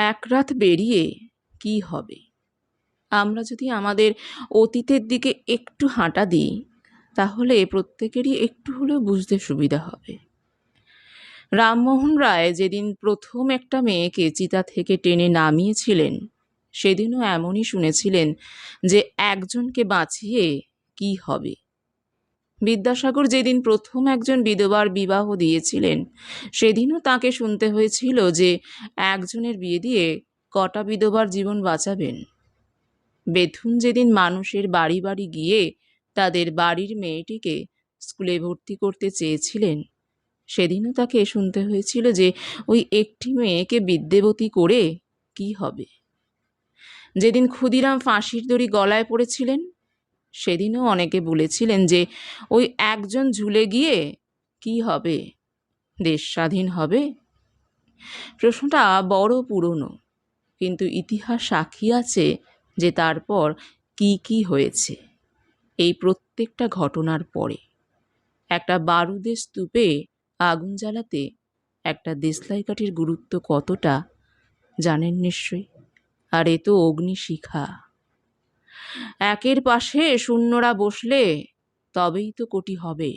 এক রাত বেরিয়ে কি হবে? আমরা যদি আমাদের অতীতের দিকে একটু হাঁটা দিই, তাহলে প্রত্যেকেরই একটু হলেও বুঝতে সুবিধা হবে। রামমোহন রায় যেদিন প্রথম একটা মেয়েকে চিতা থেকে টেনে নামিয়েছিলেন, সেদিনও এমনই শুনেছিলেন যে একজনকে বাঁচিয়ে কি হবে। বিদ্যাসাগর যেদিন প্রথম একজন বিধবার বিবাহ দিয়েছিলেন, সেদিনও তাকে শুনতে হয়েছিল যে একজনের বিয়ে দিয়ে কটা বিধবার জীবন বাঁচাবেন। বেথুন যেদিন মানুষের বাড়ি বাড়ি গিয়ে তাদের বাড়ির মেয়েটিকে স্কুলে ভর্তি করতে চেয়েছিলেন, সেদিনও তাকে শুনতে হয়েছিল যে ওই একটি মেয়েকে বিদ্যাবতী করে কি হবে। যেদিন ক্ষুদিরাম ফাঁসির দড়ি গলায় পড়েছিলেন সেদিনও অনেকে বলেছিলেন যে, ওই একজন ঝুলে গিয়ে কি হবে? দেশ স্বাধীন হবে? প্রশ্নটা বড় পুরনো, কিন্তু ইতিহাস সাক্ষী আছে যে তারপর কি কি হয়েছে, এই প্রত্যেকটা ঘটনার পরে। একটা বারুদের স্তূপে আগুন জ্বালাতে একটা দেশলাই কাঠির গুরুত্ব কতটা জানেন নিশ্চয়ই? আর এ তো অগ্নিশিখা। একের পাশে শূন্যরা বসলে তবেই তো কোটি হবে।